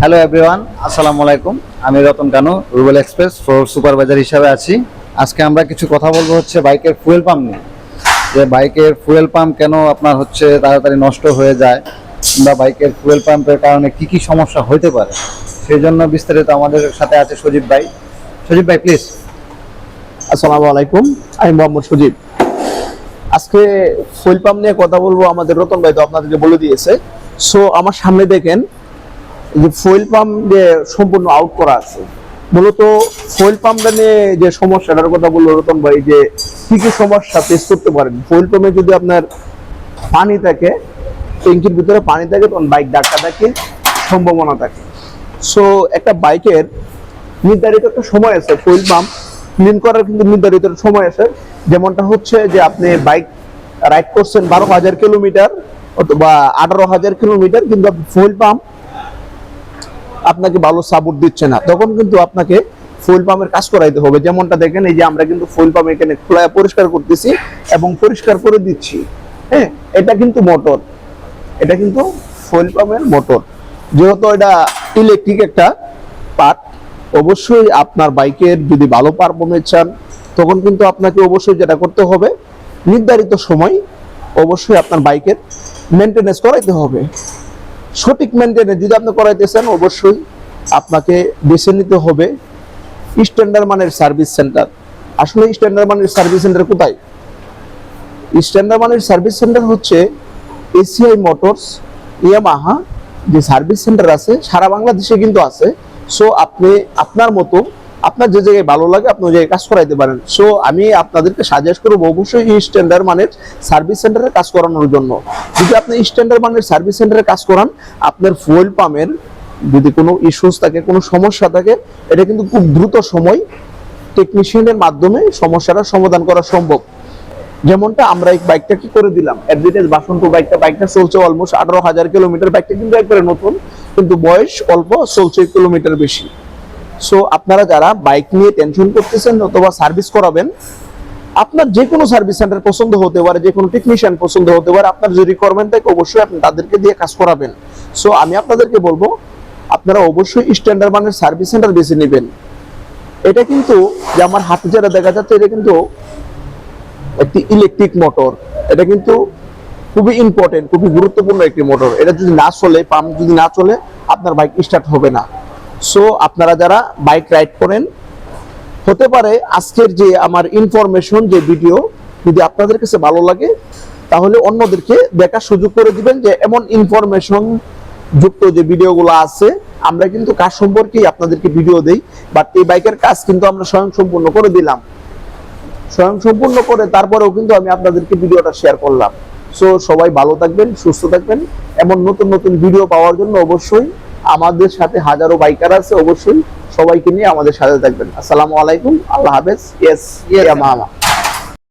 Hello everyone আসসালামু আলাইকুম আমি Ratan Kanu Rubel express floor supervisor হিসাবে আছি। আজকে আমরা কিছু কথা বলব হচ্ছে বাইকের ফুয়েল পাম্প নিয়ে। যে বাইকের ফুয়েল পাম্প কেন আপনার হচ্ছে তাড়াতাড়ি নষ্ট হয়ে যায় কিংবা বাইকের ফুয়েল পাম্পের কারণে কি কি সমস্যা হতে পারে? সেই জন্য বিস্তারিত আমাদের সাথে আছে সজীব ভাই। সজীব ভাই প্লিজ আসসালামু আলাইকুম। আমি মোহাম্মদ সজীব। আজকে ফুয়েল পাম্প নিয়ে কথা বলব আমাদের রতন ভাই তো আপনাদেরকে বলে দিয়েছে। সো আমার সামনে দেখেন যে ফুয়েল পাম্প যে সম্পূর্ণ আউট করা আছে। মূলত ফুয়েল পাম্পটা নিয়ে যে সমস্যাটার কথা বলল রতন ভাই, যে কি কি সমস্যা ফেস করতে পারেন? ফুয়েল পাম্পে যদি আপনার পানি থাকে, ট্যাঙ্কির ভিতরে পানি থাকে, তখন বাইক ধাক্কা থাকে সম্ভাবনা থাকে। সো একটা বাইকের নির্ধারিত একটা সময় আছে ফুয়েল পাম্প ক্লিন করার কিন্তু নির্ধারিত সময় আছে। যেমনটা হচ্ছে যে আপনি বাইক রাইড করছেন বারো হাজার কিলোমিটার অথবা আঠারো হাজার কিলোমিটার কিন্তু ফুয়েল পাম্প আপনাকে ভালো সাপোর্ট দিচ্ছে না। তখন কিন্তু আপনাকে ফুল পাম্পের কাজ করাইতে হবে। যেমনটা দেখেন, এই যে আমরা কিন্তু ফুল পাম্প এখানে খোলা পরিষ্কার করতেছি এবং পরিষ্কার করে দিচ্ছি। হ্যাঁ এটা কিন্তু মোটর এটা কিন্তু ফুয়েল পাম্পের মোটর যেহেতু এটা ইলেকট্রিক একটা পার্ট অবশ্যই আপনার বাইকের যদি ভালো পারফরমেন্স চান, তখন কিন্তু আপনাকে অবশ্যই যেটা করতে হবে, নির্ধারিত সময় অবশ্যই আপনার বাইকের মেনটেনেন্স করাইতে হবে। সঠিক মেনটেনে যদি আপনি করাইতেছেন, অবশ্যই আপনাকে বেছে নিতে হবে স্ট্যান্ডার্ড মানের সার্ভিস সেন্টার আসলে স্ট্যান্ডার্ড মানের সার্ভিস সেন্টার কোথায়? স্ট্যান্ডার্ড মানের সার্ভিস সেন্টার হচ্ছে এসিআই মোটরস ইয়ামাহা যে সার্ভিস সেন্টার আছে, সারা বাংলাদেশে কিন্তু আছে। সো আপনি আপনার মতো আপনার যে জায়গায় ভালো লাগে, আপনি ওই জায়গায় কাজ করাইতে পারেন। সো আমি আপনাদেরকে সাজেস্ট করব, অবশ্যই স্ট্যান্ডার্ড মানের সার্ভিস সেন্টারে কাজ করানোর জন্য। যদি আপনি স্ট্যান্ডার্ড মানের সার্ভিস সেন্টারে কাজ করান, আপনার ফুয়েল পাম্পের যদি কোনো ইস্যুস থাকে, কোনো সমস্যা থাকে, এটা কিন্তু খুব দ্রুত সময় টেকনিশিয়ানের মাধ্যমে সমস্যাটা সমাধান করা সম্ভব। যেমনটা আমরা এই বাইকটা কি করে দিলাম? অ্যাডভার্টাইজ বাসন্তপুর বাইকটা বাইকটা চলছে অলমোস্ট আঠারো হাজার কিলোমিটার বাইকটা কিন্তু একবারে নতুন, কিন্তু বয়স অল্প, চলছে কিলোমিটার বেশি। সো আপনারা যারা বাইক নিয়ে টেনশন করতেছেন অথবা সার্ভিস করাবেন, আপনার যে কোনো সার্ভিস সেন্টার পছন্দ হতে পারে যে কোনো টেকনিশিয়ান পছন্দ হতে পারে, আপনার যে রিকোয়ারমেন্ট থাকে অবশ্যই আপনি তাদেরকে দিয়ে কাজ করাবেন। সো আমি আপনাদেরকে বলব, আপনারা অবশ্যই স্ট্যান্ডার্ড মানের সার্ভিস সেন্টার বেছে নেবেন। এটা কিন্তু যে আমার হাতে যারা দেখা যাচ্ছে, এটা কিন্তু একটি ইলেকট্রিক মোটর এটা কিন্তু খুবই ইম্পর্টেন্ট খুবই গুরুত্বপূর্ণ একটি মোটর এটা যদি না চলে পাম্প যদি না চলে, আপনার বাইক স্টার্ট হবে না। সো আপনারা যারা বাইক রাইড করেন, হতে পারে আজকের যে আমার ইনফরমেশন যে ভিডিও যদি আপনাদের কাছে ভালো লাগে, তাহলে অন্যদেরকে দেখার সুযোগ করে দিবেন যে এমন ইনফরমেশন যুক্ত যে ভিডিওগুলো আছে, আমরা কিন্তু কাজ সম্পর্কেই আপনাদেরকে ভিডিও দেই বাট এই বাইকের কাজ কিন্তু আমরা স্বয়ং সম্পূর্ণ করে দিলাম। স্বয়ং সম্পূর্ণ করে তারপরেও কিন্তু আমি আপনাদেরকে ভিডিওটা শেয়ার করলাম। সো সবাই ভালো থাকবেন, সুস্থ থাকবেন। এমন নতুন নতুন ভিডিও পাওয়ার জন্য অবশ্যই আমাদের সাথে হাজারো বাইকার আছে অবশ্যই সবাইকে নিয়ে আমাদের সাথে থাকবেন। আসসালামু আলাইকুম আল্লাহ হাফেজ। ইয়েস ইয়া মামা।